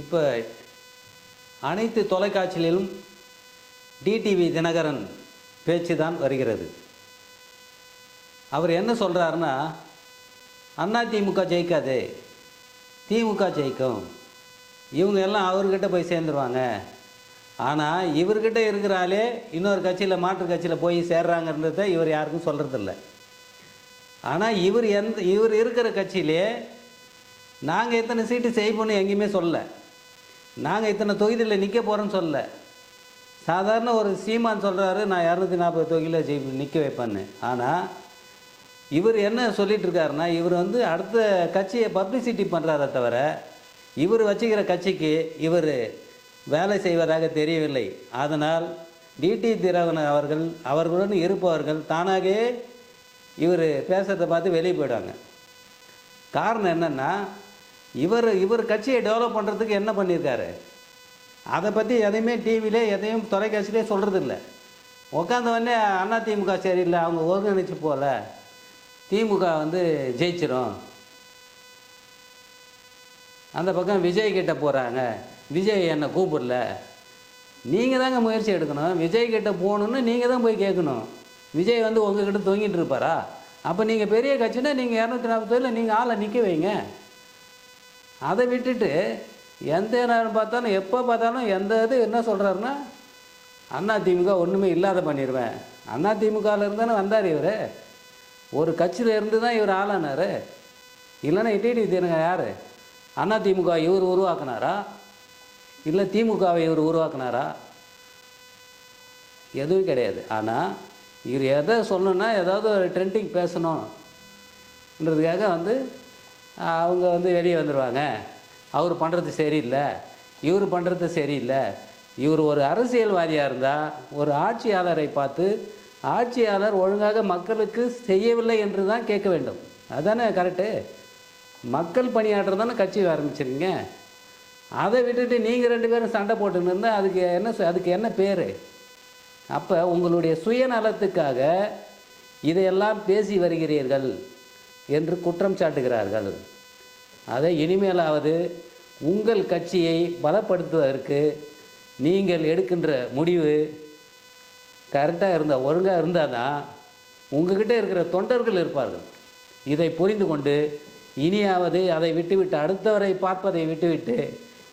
இப்போ அனைத்து தொலைக்காட்சிகளிலும் டிடிவி தினகரன் பேச்சு தான் வருகிறது. அவர் என்ன சொல்கிறாருன்னா அண்ணா திமுக ஜெயிக்காது திமுக ஜெயிக்கும். இவங்க எல்லாம் அவர்கிட்ட போய் சேர்ந்துருவாங்க. ஆனால் இவர்கிட்ட இருக்கிறாலே இன்னொரு கட்சியில் மாற்று கட்சியில் போய் சேர்றாங்கன்றத இவர் யாருக்கும் சொல்கிறதில்ல ஆனால் இவர் எந்த இவர் இருக்கிற கட்சியிலே நாங்கள் இத்தனை சீட்டு செய்வோன்னு எங்கேயுமே சொல்லல. நாங்கள் இத்தனை தொகுதியில் நிற்க போகிறோன்னு சொல்லலை. சாதாரண ஒரு சீமான் சொல்கிறாரு நான் இரநூத்தி நாற்பது தொகுதியில் செய் நிற்க வைப்பேன்னு. ஆனால் இவர் என்ன சொல்லிகிட்டு இருக்காருன்னா இவர் வந்து அடுத்த கட்சியை பப்ளிசிட்டி பண்ணுறாரே தவிர இவர் வச்சுக்கிற கட்சிக்கு இவர் வேலை செய்வதாக தெரியவில்லை. அதனால் டிடி திரவன் அவர்கள் அவர்களுடன் இருப்பவர்கள் தானாகவே இவர் பேசுகிறத பார்த்து வெளியே போயிடுவாங்க. காரணம் என்னென்னா இவர் இவர் கட்சியை டெவலப் பண்ணுறதுக்கு என்ன பண்ணியிருக்காரு? அதை பற்றி எதையுமே டிவியிலே எதையும் தொலைக்காட்சியிலே சொல்கிறது உட்காந்த உடனே அண்ணா திமுக சரியில்லை அவங்க ஒருங்கிணைச்சு போகல. திமுக வந்து ஜெயிச்சிடும் அந்த பக்கம் விஜய் கிட்ட போகிறாங்க விஜய் என்னை கூப்பிடல. நீங்கள் தாங்க முயற்சி எடுக்கணும். விஜய் கிட்ட போகணுன்னு நீங்கள் தான் போய் கேட்கணும். விஜய் வந்து உங்ககிட்ட தொங்கிட்டு இருப்பாரா? அப்போ நீங்கள் பெரிய கட்சினா நீங்கள் இரநூத்தி நாற்பத்தேழில் நீங்கள் ஆளை நிற்க வைங்க. அதை விட்டுட்டு எந்த நேரம் பார்த்தாலும் எப்போ பார்த்தாலும் எந்த இது என்ன சொல்கிறாருன்னா அண்ணா திமுக ஒன்றுமே இல்லாத பண்ணிடுவேன் அண்ணா திமுகவில் இருந்தானே வந்தார் இவர். ஒரு கட்சியில் இருந்து தான் இவர் ஆளானார். இல்லைன்னா இட்டிடி தினங்க யார்? அண்ணா திமுக இவர் உருவாக்குனாரா? இல்லை திமுகவை இவர் உருவாக்குனாரா? எதுவும் கிடையாது. ஆனால் இவர் எதை சொல்லணும்னா ஏதாவது ஒரு ட்ரெண்டிங் பேசணும்ன்றதுக்காக வந்து அவங்க வந்து வெளியே வந்துடுவாங்க அவர் பண்ணுறது சரியில்லை. இவர் பண்ணுறது சரியில்லை. இவர் ஒரு அரசியல்வாதியாக இருந்தால் ஒரு ஆட்சியாளரை பார்த்து ஆட்சியாளர் ஒழுங்காக மக்களுக்கு செய்யவில்லை என்று தான் கேட்க வேண்டும். அதானே கரெக்டு மக்கள் பணியாற்ற தானே கட்சி ஆரம்பிச்சிருங்க அதை விட்டுட்டு நீங்கள் ரெண்டு பேரும் சண்டை போட்டுன்னு இருந்தால் அதுக்கு என்ன சொ- அதுக்கு என்ன பேர்? அப்போ உங்களுடைய சுயநலத்துக்காக இதையெல்லாம் பேசி வருகிறீர்கள். என்று குற்றம் சாட்டுகிறார்கள். அதை இனிமேலாவது உங்கள் கட்சியை பலப்படுத்துவதற்கு நீங்கள் எடுக்கின்ற முடிவு கரெக்டாக இருந்தால் ஒழுங்காக இருந்தால் தான் உங்ககிட்ட இருக்கிற தொண்டர்கள் இருப்பார்கள். இதை புரிந்து கொண்டு இனியாவது அதை விட்டுவிட்டு அடுத்தவரை பார்ப்பதை விட்டுவிட்டு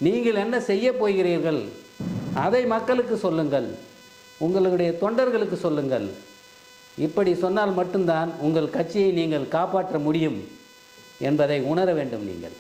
நீங்கள் என்ன செய்ய போகிறீர்கள்? அதை மக்களுக்கு சொல்லுங்கள். உங்களுடைய தொண்டர்களுக்கு சொல்லுங்கள். இப்படி சொன்னால் மட்டும்தான் உங்கள் கட்சியை நீங்கள் காப்பாற்ற முடியும் என்பதை உணர வேண்டும் நீங்கள்.